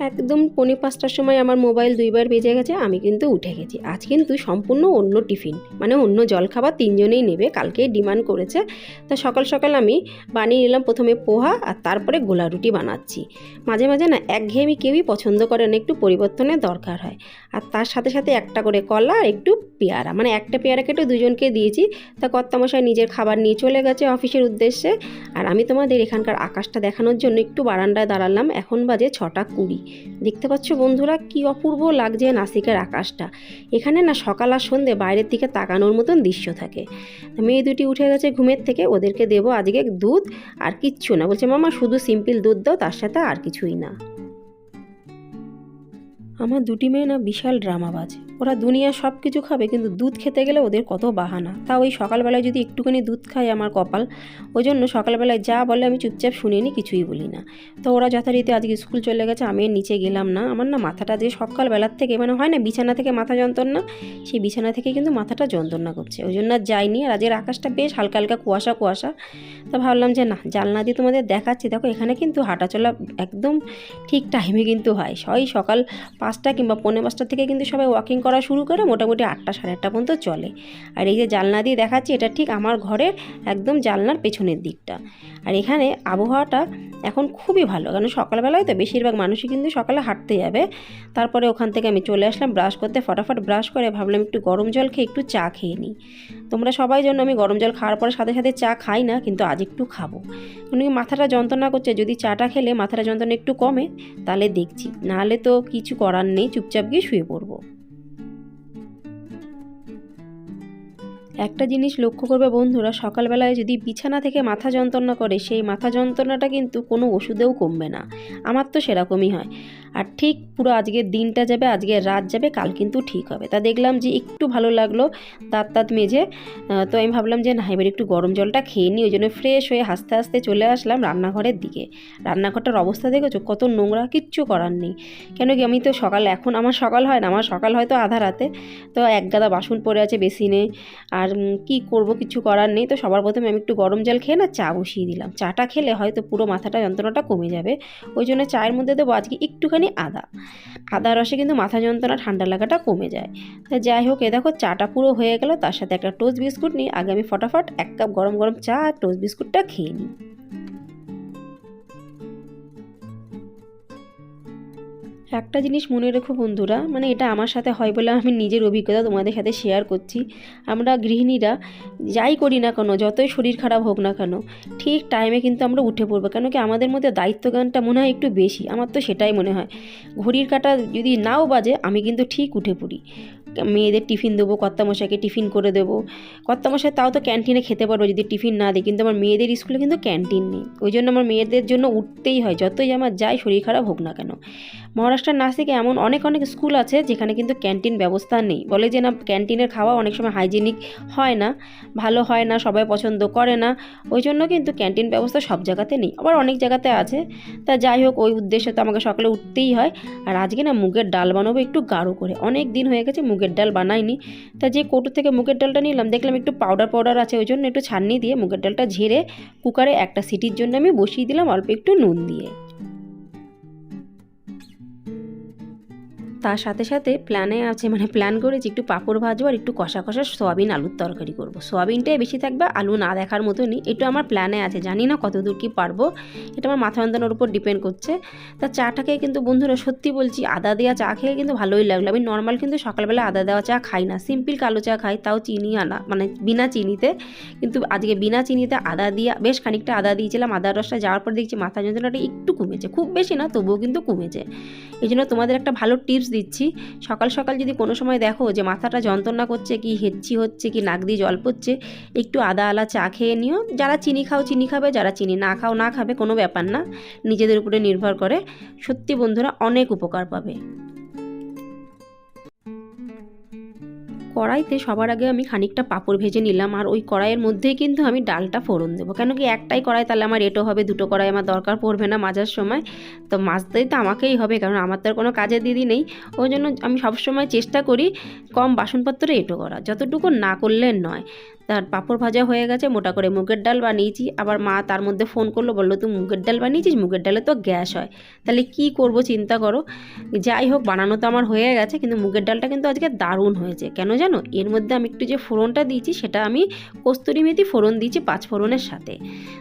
একদম পৌনে পাঁচটার সময় আমার মোবাইল দুইবার বেজে গেছে, আমি কিন্তু উঠে গেছি। আজ কিন্তু সম্পূর্ণ অন্য টিফিন মানে অন্য জলখাবার তিনজনেই নেবে কালকেই ডিমান্ড করেছে। তা সকাল সকাল আমি বানিয়ে নিলাম প্রথমে পোহা আর তারপরে গোলা রুটি বানাচ্ছি। মাঝে মাঝে না একঘেয়েমি কেউই পছন্দ করে না, একটু পরিবর্তনের দরকার হয়। আর তার সাথে সাথে একটা করে কলা আর একটু পেয়ারা মানে একটা পেয়ারা কেটে দুজনকে দিয়েছি। তা কর্তামশাই নিজের খাবার নিয়ে চলে গেছে অফিসের উদ্দেশ্যে। আর আমি তোমাদের এখানকার আকাশটা দেখানোর জন্য একটু বারান্দায় দাঁড়ালাম, এখন বাজে ছটা কুড়ি। দেখতে পাচ্ছ বন্ধুরা, কি অপূর্ব লাগছে নাসিকের আকাশটা। এখানে না সকাল আর সন্ধে বাইরের দিকে তাকানোর মতন দৃশ্য থাকে। মেয়ে দুটি উঠে গেছে ঘুমের থেকে, ওদেরকে দেবো আজকে দুধ আর কিচ্ছু না। বলছে, মামা, শুধু সিম্পল দুধ দাও, তার সাথে আর কিছুই না। আমার দুটি মেয়ে না বিশাল ড্রামাবাজ। ওরা দুনিয়া সব কিছু খাবে, কিন্তু দুধ খেতে গেলে ওদের কত বাহানা। তা ওই সকালবেলায় যদি একটুখানি দুধ খায় আমার কপাল ওই জন্য সকালবেলায় যা বলে আমি চুপচাপ শুনে নিই কিছুই বলি না। তো ওরা যথারীতি আজকে স্কুল চলে গেছে, আমি নিচে গেলাম না। আমার না মাথাটা যে সকালবেলার থেকে মানে হয় না বিছানা থেকে মাথা যন্ত্রণা, সেই বিছানা থেকে কিন্তু মাথাটা যন্ত্রণা করছে। ওই জন্য আর যাইনি, আর আজকের আকাশটা বেশ হালকা হালকা কুয়াশা কুয়াশা। তো ভাবলাম যে না, জানলা দিয়ে তোমাদের দেখাচ্ছি। দেখো এখানে কিন্তু হাঁটাচলা একদম ঠিক টাইমে কিন্তু হয়। সবাই সকাল পাঁচটা কিংবা পৌনে পাঁচটা থেকে কিন্তু সবাই ওয়াকিং করা শুরু করে মোটামুটি আটটা সাড়ে আটটা পর্যন্ত চলে। আর এই যে জানলা দিয়ে দেখাচ্ছি, এটা ঠিক আমার ঘরের একদম জানলার পেছনের দিকটা। আর এখানে আবহাওয়াটা এখন খুবই ভালো, কারণ সকালবেলায় তো বেশিরভাগ মানুষই কিন্তু সকালে হাঁটতে যাবে। তারপরে ওখান থেকে আমি চলে আসলাম ব্রাশ করতে ফটাফট ব্রাশ করে ভাবলাম একটু গরম জল খেয়ে একটু চা খেয়ে নিই। তোমরা সবাই জন্য আমি গরম জল খাওয়ার পরে সাথে সাথে চা খাই না, কিন্তু আজ একটু খাব। কারণ মাথাটা যন্ত্রণা করছে, যদি চাটা খেলে মাথাটা যন্ত্রণা একটু কমে, তাহলে দেখছি। নাহলে তো কিছু করার নেই, চুপচাপ গিয়ে শুয়ে পড়ব। একটা জিনিস লক্ষ্য করবে বন্ধুরা, সকালবেলায় যদি বিছানা থেকে মাথা যন্ত্রণা করে, সেই মাথা যন্ত্রণাটা কিন্তু কোনো ওষুধেও কমবে না। আমার তো সেরকমই হয়। আর ঠিক পুরো আজকের দিনটা যাবে, আজকের রাত যাবে, কাল কিন্তু ঠিক হবে। তা দেখলাম যে একটু ভালো লাগল দাঁত তাঁত মেজে তো আমি ভাবলাম যে না, এবার একটু গরম জলটা খেয়ে নিই, ওই জন্য ফ্রেশ হয়ে হাসতে হাসতে চলে আসলাম রান্নাঘরের দিকে। রান্নাঘরটার অবস্থা দেখেছ? কত নোংরা, কিচ্ছু করার নেই। কেন কি আমি তো সকাল, এখন আমার সকাল হয় না, আমার সকাল হয়তো আধা রাতে। তো এক গাদা বাসন পড়ে আছে বেসিনে, আর কি করব কিছু করার নেই। তো সবার প্রথমে আমি একটু গরম জল খেয়ে না চা বসিয়ে দিলাম। চাটা খেলে হয়তো পুরো মাথাটা যন্ত্রণাটা কমে যাবে। ওই জন্য চায়ের মধ্যে দেবো আজকে একটুখানি আদা। আদা রসে কিন্তু মাথা যন্ত্রণা, ঠান্ডা লাগাটা কমে যায়। যাই হোক, এ দেখো চাটা পুরো হয়ে গেল। তার সাথে একটা টোস্ট বিস্কুট নিই আগে আমি ফটাফট এক কাপ গরম গরম চা আর টোস্ট বিস্কুটটা খেয়ে নিই। একটা জিনিস মনে রেখো বন্ধুরা মানে এটা আমার সাথে হয় বলে আমি নিজের অভিজ্ঞতা তোমাদের সাথে শেয়ার করছি। আমরা গৃহিণীরা যাই করি না কেন, যতই শরীর খারাপ হোক না কেন, ঠিক টাইমে কিন্তু আমরা উঠে পড়ব। কেন কি আমাদের মধ্যে দায়িত্বজ্ঞানটা মনে হয় একটু বেশি, আমার তো সেটাই মনে হয়। ঘড়ির কাটা যদি নাও বাজে, আমি কিন্তু ঠিক উঠে পড়ি। মেয়েদের টিফিন দেবো, কর্তামশাইকে টিফিন করে দেবো। কর্তামশাই তাও তো ক্যান্টিনে খেতে পারব যদি টিফিন না দিই কিন্তু আমার মেয়েদের স্কুলে কিন্তু ক্যান্টিন নেই। ওই জন্য আমার মেয়েদের জন্য উঠতেই হয়, যতই আমার যাই শরীর খারাপ হোক না কেন। মহারাষ্ট্রের নাসিকে এমন অনেক অনেক স্কুল আছে যেখানে কিন্তু ক্যান্টিন ব্যবস্থা নেই। বলে যে না, ক্যান্টিনের খাওয়া অনেক সময় হাইজেনিক হয় না, ভালো হয় না, সবাই পছন্দ করে না, ওই জন্য কিন্তু ক্যান্টিন ব্যবস্থা সব জায়গাতে নেই। আবার অনেক জায়গাতে আছে। তা যাই হোক, ওই উদ্দেশ্যে তো আমাকে সকালে উঠতেই হয়। আর আজকে না মুগের ডাল বানাবো একটু গাঢ় করে। অনেক দিন হয়ে গেছে মুগের ডাল বানাইনি। তা যে কৌটো থেকে মুগের ডালটা নিলাম, দেখলাম একটু পাউডার পাউডার আছে, ওই জন্য একটু ছাননি দিয়ে মুগের ডালটা ঝেড়ে কুকারে একটা সিটির জন্য আমি বসিয়ে দিলাম, অল্প একটু নুন দিয়ে। তার সাথে সাথে প্ল্যানে আছে মানে প্ল্যান করেছি একটু পাঁপড় ভাজবো আর একটু কষা কষা সোয়াবিন আলুর তরকারি করব। সোয়াবিনটাই বেশি থাকবে, আলু না দেখার মতনই। একটু আমার প্ল্যানে আছে, জানি না কত দূর কী পারব। এটা আমার মাথা যন্ত্রণার উপর ডিপেন্ড করছে। তা চাটাকে কিন্তু বন্ধুরা সত্যি বলছি, আদা দেওয়া চা খেয়ে কিন্তু ভালোই লাগল। আমি নর্মাল কিন্তু সকালবেলা আদা দেওয়া চা খাই না সিম্পল কালো চা খাই, তাও চিনি আনা মানে বিনা চিনিতে। কিন্তু আজকে বিনা চিনিতে আদা দিয়ে, বেশ খানিকটা আদা দিয়েছিলাম আদার রসটা যাওয়ার পর দেখছি মাথা যন্ত্রণাটা একটু কমেছে। খুব বেশি না, তবুও কিন্তু কমেছে। এই জন্য তোমাদের একটা ভালো টিপস দিচ্ছি। সকাল সকাল যদি কোনো সময় দেখো যে মাথাটা যন্ত্রণা করছে, কি হেচ্ছি হচ্ছে, কি নাক দিয়ে জল পড়ছে, একটু আদা আলা চা খেয়ে নিও। যারা চিনি খাও, চিনি খাবে, যারা চিনি না খাও, না খাবে, কোনো ব্যাপার না। নিজেদের উপরে নির্ভর করে। সত্যি বন্ধুরা অনেক উপকার পাবে। কড়াইতে সবার আগে আমি খানিকটা পাঁপড় ভেজে নিলাম আর ওই কড়াইয়ের মধ্যেই কিন্তু আমি ডালটা ফোড়ন দেবো। কেন কি একটাই কড়াই তাহলে আমার এটো হবে, দুটো কড়াই আমার দরকার পড়বে না মাজার সময়। তো মাজতেই তো আমাকেই হবে, কারণ আমার তো কোনো কাজের দিদি নেই। ওই জন্য আমি সবসময় চেষ্টা করি কম বাসনপত্রে এটো করা যতটুকু না করলে নয়। তার পাঁপড় ভাজা হয়ে গেছে, মোটা করে মুগের ডাল বানিয়েছি। আবার মা তার মধ্যে ফোন করল, বলল, তুই মুগের ডাল বানিয়েছিস? মুগের ডালে তো গ্যাস হয়। তাহলে কি করব চিন্তা করো। যাই হোক, বানানো তো আমার হয়ে গেছে, কিন্তু মুগের ডালটা কিন্তু আজকে দারুণ হয়েছে। কেন জানো? এর মধ্যে আমি একটু যে ফোড়নটা দিয়েছি, সেটা আমি কস্তুরি মেথি ফোড়ন দিয়েছি পাঁচ ফোড়নের সাথে।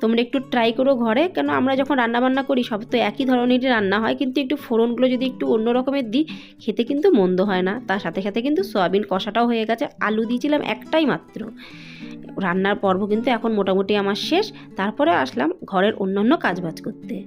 তোমরা একটু ট্রাই করো ঘরে। কেন আমরা যখন রান্না বান্না করি, সব তো একই ধরনেরই রান্না হয়, কিন্তু একটু ফোড়নগুলো যদি একটু অন্য রকমের দিই, খেতে কিন্তু মন্দ হয় না। তার সাথে সাথে কিন্তু সয়াবিন কষাটাও হয়ে গেছে। আলু দিয়েছিলাম একটাই মাত্র। রান্নার পর্ব কিন্তু এখন মোটামুটি আমার শেষ। তারপরে আসলাম ঘরের অন্যান্য কাজবাজ করতে।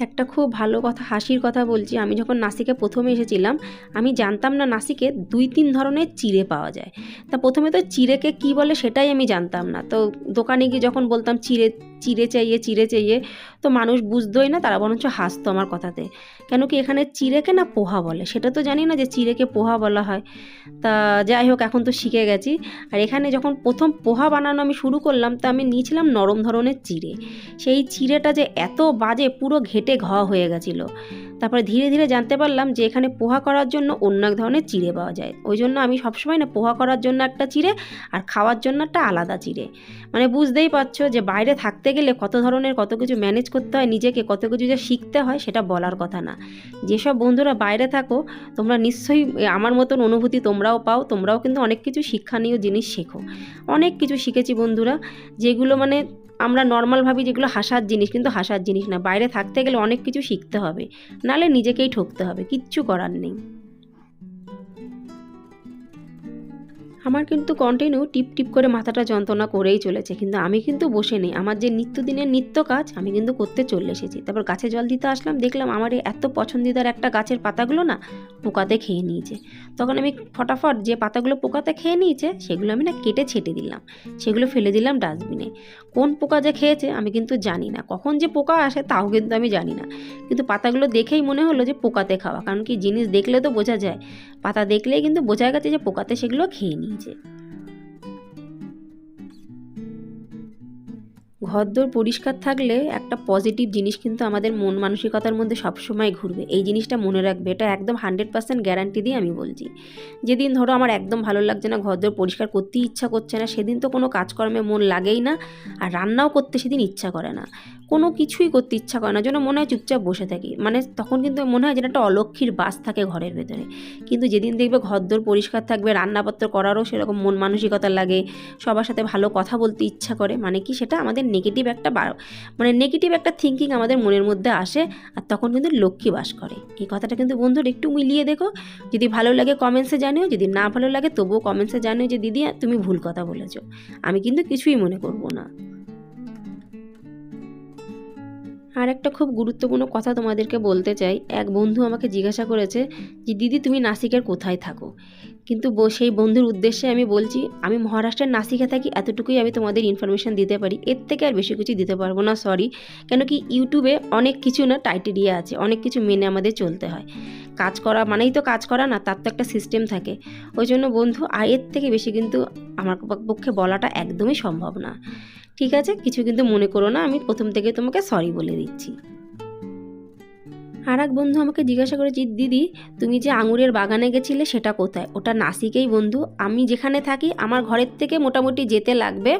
একটা খুব ভালো কথা, হাসির কথা বলছি, আমি যখন নাসিকে প্রথমে এসেছিলাম, আমি জানতাম না নাসিকে দুই তিন ধরনের চিড়ে পাওয়া যায়। তা প্রথমে তো চিড়েকে কি বলে সেটাই আমি জানতাম না। তো দোকানে গিয়ে যখন বলতাম চিড়ে চিড়ে চাইয়ে চিড়ে চাইয়ে। তো মানুষ বুঝতোই না, তারা বরঞ্চ হাসতো আমার কথাতে। কেন কি এখানে চিড়েকে না পোহা বলে? সেটা তো জানি না যে চিড়েকে পোহা বলা হয়। তা যাই হোক, এখন তো শিখে গেছি। আর এখানে যখন প্রথম পোহা বানানো আমি শুরু করলাম, তা আমি নিয়েছিলাম নরম ধরনের চিড়ে। সেই চিড়েটা যে এত বাজে, পুরো ঘেটে ঘ হয়ে গেছিল। তারপরে ধীরে ধীরে জানতে পারলাম যে এখানে পোহা করার জন্য অন্য এক ধরনের চিড়ে পাওয়া যায়। ওই জন্য আমি সবসময় না পোহা করার জন্য একটা চিড়ে, আর খাওয়ার জন্য একটা আলাদা চিড়ে। মানে বুঝতেই পারছ যে বাইরে থাকতে গেলে কত ধরনের কত কিছু ম্যানেজ করতে হয়, নিজেকে কত কিছু যে শিখতে হয় সেটা বলার কথা না। যেসব বন্ধুরা বাইরে থাকো, তোমরা নিশ্চয়ই আমার মতন অনুভূতি তোমরাও পাও, তোমরাও কিন্তু অনেক কিছু শিক্ষণীয় জিনিস শেখো। অনেক কিছু শিখেছি বন্ধুরা, যেগুলো মানে আমরা নর্মাল ভাবি যেগুলো হাসার জিনিস, কিন্তু হাসার জিনিস না। বাইরে থাকতে গেলে অনেক কিছু শিখতে হবে, নালে নিজেকেই ঠকতে হবে, কিচ্ছু করার নেই। আমার কিন্তু কন্টিনিউ টিপ টিপ করে মাথাটা যন্ত্রণা করেই চলেছে। কিন্তু আমি কিন্তু বসে নেই। আমার যে নিত্যদিনের নিত্য কাজ, আমি কিন্তু করতে চলে এসেছি। তারপর গাছে জল দিতে আসলাম, দেখলাম আমার এই এত পছন্দিদার একটা গাছের পাতাগুলো না পোকাতে খেয়ে নিয়েছে। তখন আমি ফটাফট যে পাতাগুলো পোকাতে খেয়ে নিয়েছে, সেগুলো আমি না কেটে ছেটে দিলাম। সেগুলো ফেলে দিলাম ডাস্টবিনে কোন পোকা যে খেয়েছে আমি কিন্তু জানি না। কখন যে পোকা আসে তাও কিন্তু আমি জানি না। কিন্তু পাতাগুলো দেখেই মনে হলো যে পোকাতে খাওয়া। কারণ কি জিনিস দেখলে তো বোঝা যায়। পাতা দেখলেই কিন্তু বোঝা গেছে যে পোকাতে সেগুলো খেয়ে নিয়েছে। ঘরদোর পরিষ্কার থাকলে একটা পজিটিভ জিনিস কিন্তু আমাদের মন মানসিকতার মধ্যে সবসময় ঘুরবে। এই জিনিসটা মনে রাখবে, এটা একদম হান্ড্রেড পার্সেন্ট গ্যারান্টি দিয়ে আমি বলছি। যেদিন ধরো আমার একদম ভালো লাগছে না, ঘরদোর পরিষ্কার করতেই ইচ্ছা করছে না, সেদিন তো কোনো কাজকর্মে মন লাগেই না, আর রান্নাও করতে সেদিন ইচ্ছা করে না। কোনো কিছুই করতে ইচ্ছা করে না, যেন মনে হয় চুপচাপ বসে থাকি। মানে তখন কিন্তু মনে হয় যেন একটা অলক্ষীর বাস থাকে ঘরের ভেতরে। কিন্তু যেদিন দেখবে ঘরদোর পরিষ্কার থাকবে, রান্নাপত্র করারও সেরকম মন মানসিকতা লাগে, সবার সাথে ভালো কথা বলতে ইচ্ছা করে মানে কি সেটা আমাদের নেগেটিভ একটা মানে নেগেটিভ একটা থিঙ্কিং আমাদের মনের মধ্যে আসে, আর তখন কিন্তু লক্ষ্মী বাস করে। এই কথাটা কিন্তু বন্ধুর একটু মিলিয়ে দেখো। যদি ভালো লাগে কমেন্টসে জানিও, যদি না ভালো লাগে তবুও কমেন্টসে জানিও যে, দিদি, তুমি ভুল কথা বলেছ। আমি কিন্তু কিছুই মনে করব না। আর একটা খুব গুরুত্বপূর্ণ কথা তোমাদেরকে বলতে চাই। এক বন্ধু আমাকে জিজ্ঞাসা করেছে যে, দিদি, তুমি নাসিকের কোথায় থাকো? কিন্তু সেই বন্ধুর উদ্দেশ্যে আমি বলছি, আমি মহারাষ্ট্রের নাসিকে থাকি, এতটুকুই আমি তোমাদের ইনফরমেশান দিতে পারি। এর থেকে আর বেশি কিছু দিতে পারব না সরি কেন কি ইউটিউবে অনেক কিছু না টাইটেরিয়া আছে, অনেক কিছু মেনে আমাদের চলতে হয়। কাজ করা মানেই তো কাজ করা না, তার তো একটা সিস্টেম থাকে। ওই জন্য বন্ধু আর এর থেকে বেশি কিন্তু আমার পক্ষে বলাটা একদমই সম্ভব না। ঠিক আছে? কিছু কিন্তু মনে করো না আমি প্রথম থেকে তোমাকে সরি বলে দিচ্ছি। আর এক বন্ধু আমাকে জিজ্ঞাসা করেছি, দিদি, তুমি যে আঙুরের বাগানে গেছিলে সেটা কোথায়? ওটা নাসিকেই বন্ধু। আমি যেখানে থাকি, আমার ঘরের থেকে মোটামুটি যেতে লাগবে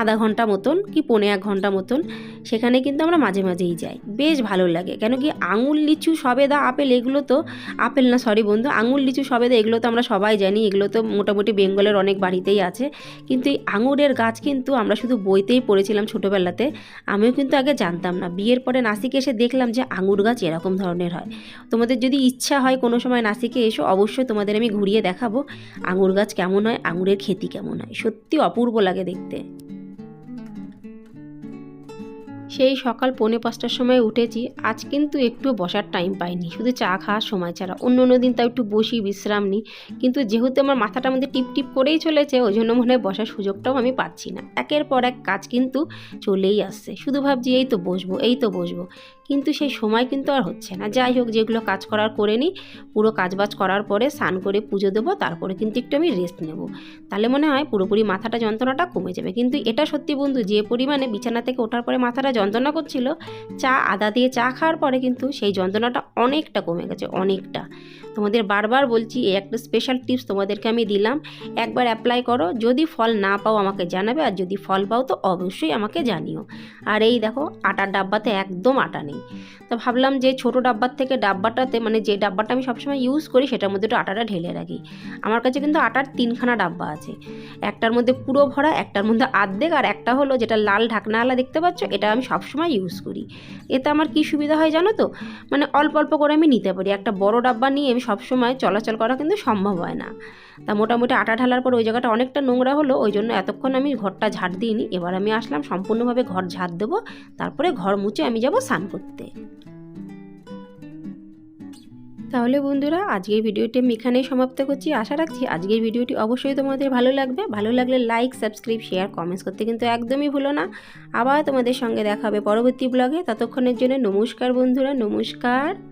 আধা ঘণ্টা মতন কি পৌনে এক ঘণ্টা মতন। সেখানে কিন্তু আমরা মাঝে মাঝেই যাই। বেশ ভালো লাগে। কেন কি আঙুর, লিচু, সবেদা, আপেল এগুলো তো, আপেল না সরি বন্ধু, আঙুর, লিচু, সবেদা এগুলো তো আমরা সবাই জানি, এগুলো তো মোটামুটি বেঙ্গলের অনেক বাড়িতেই আছে। কিন্তু এই আঙুরের গাছ কিন্তু আমরা শুধু বইতেই পড়েছিলাম ছোটোবেলাতে, আমিও কিন্তু আগে জানতাম না। বিয়ের পরে নাসিকে এসে দেখলাম যে আঙুর গাছ এরকম। ধরনের হয়। তোমাদের যদি ইচ্ছা হয় কোনো সময় নাসিকে এসো, অবশ্যই তোমাদের আমি ঘুরিয়ে দেখাবো। আঙুর গাছ কেমন হয়, আঙুরের খেতি কেমন হয়। সত্যি অপূর্ব লাগে দেখতে। সেই সকাল পৌনে পাঁচটার সময় উঠেছি। আজ কিন্তু একটু বসার টাইম পাইনি। শুধু চা খাওয়ার সময় ছাড়া। অন্য অন্য দিন তাও একটু বসি, বিশ্রাম নিই। কিন্তু যেহেতু আমার মাথাটা মধ্যে টিপ টিপ করেই চলেছে, ওই জন্য মনে হয় বসার সুযোগটাও আমি পাচ্ছি না। একের পর এক কাজ কিন্তু চলেই আসছে। শুধু ভাবছি, এই তো বসবো, এই তো বসবো। কিন্তু সেই সময় কিন্তু আর হচ্ছে না। যাই হোক, যেগুলো কাজ করার করে নিই। পুরো কাজবাজ করার পরে স্নান করে পুজো দেবো। তারপরে কিন্তু একটু আমি রেস্ট নেব। তাহলে মনে হয় পুরোপুরি মাথাটা যন্ত্রণাটা কমে যাবে। কিন্তু এটা সত্যি বন্ধু, যে পরিমাণে বিছানা থেকে ওঠার পরে মাথাটা যন্ত্রণা করছিল, চা আদা দিয়ে চা খাওয়ার পরে কিন্তু সেই যন্ত্রণাটা অনেকটা কমে গেছে, অনেকটা। তোমাদের বারবার বলছি, এই একটা স্পেশাল টিপস তোমাদেরকে আমি দিলাম। একবার অ্যাপ্লাই করো, যদি ফল না পাও আমাকে জানাবে, আর যদি ফল পাও তো অবশ্যই আমাকে জানিও। আর এই দেখো, আটার ডাব্বাতে একদম আটা নেই। তো ভাবলাম যে ছোটো ডাব্বার থেকে ডাব্বাটাতে মানে যে ডাব্বাটা আমি সবসময় ইউজ করি, সেটার মধ্যে একটু আটাটা ঢেলে রাখি। আমার কাছে কিন্তু আটার তিনখানা ডাব্বা আছে। একটার মধ্যে পুরো ভরা, একটার মধ্যে আর্ধেক, আর একটা হলো যেটা লাল ঢাকনাওয়ালা দেখতে পাচ্ছ, এটা আমি সবসময় ইউজ করি। এতে আমার কি সুবিধা হয় জানো তো? মানে অল্প অল্প করে আমি নিতে পারি। একটা বড় ডাব্বা নিয়ে আমি সবসময় চলাচল করা কিন্তু সম্ভব হয় না। তা মোটামুটি আটা ঢালার পর ওই জায়গাটা অনেকটা নোংরা হলো, ওই জন্য এতক্ষণ আমি ঘরটা ঝাড় দিইনি। এবার আমি আসলাম, সম্পূর্ণভাবে ঘর ঝাড় দেবো, তারপরে ঘর মুছে আমি যাব স্নান করতে। তাহলে বন্ধুরা, আজকের ভিডিওটি আমি এখানেই সমাপ্ত করছি। আশা রাখছি আজকের ভিডিওটি অবশ্যই তোমাদের ভালো লাগবে। ভালো লাগলে লাইক সাবস্ক্রাইব শেয়ার কমেন্টস করতে কিন্তু একদমই ভুলো না। আবার তোমাদের সঙ্গে দেখা হবে পরবর্তী ব্লগে ততক্ষণের জন্য নমস্কার বন্ধুরা, নমস্কার।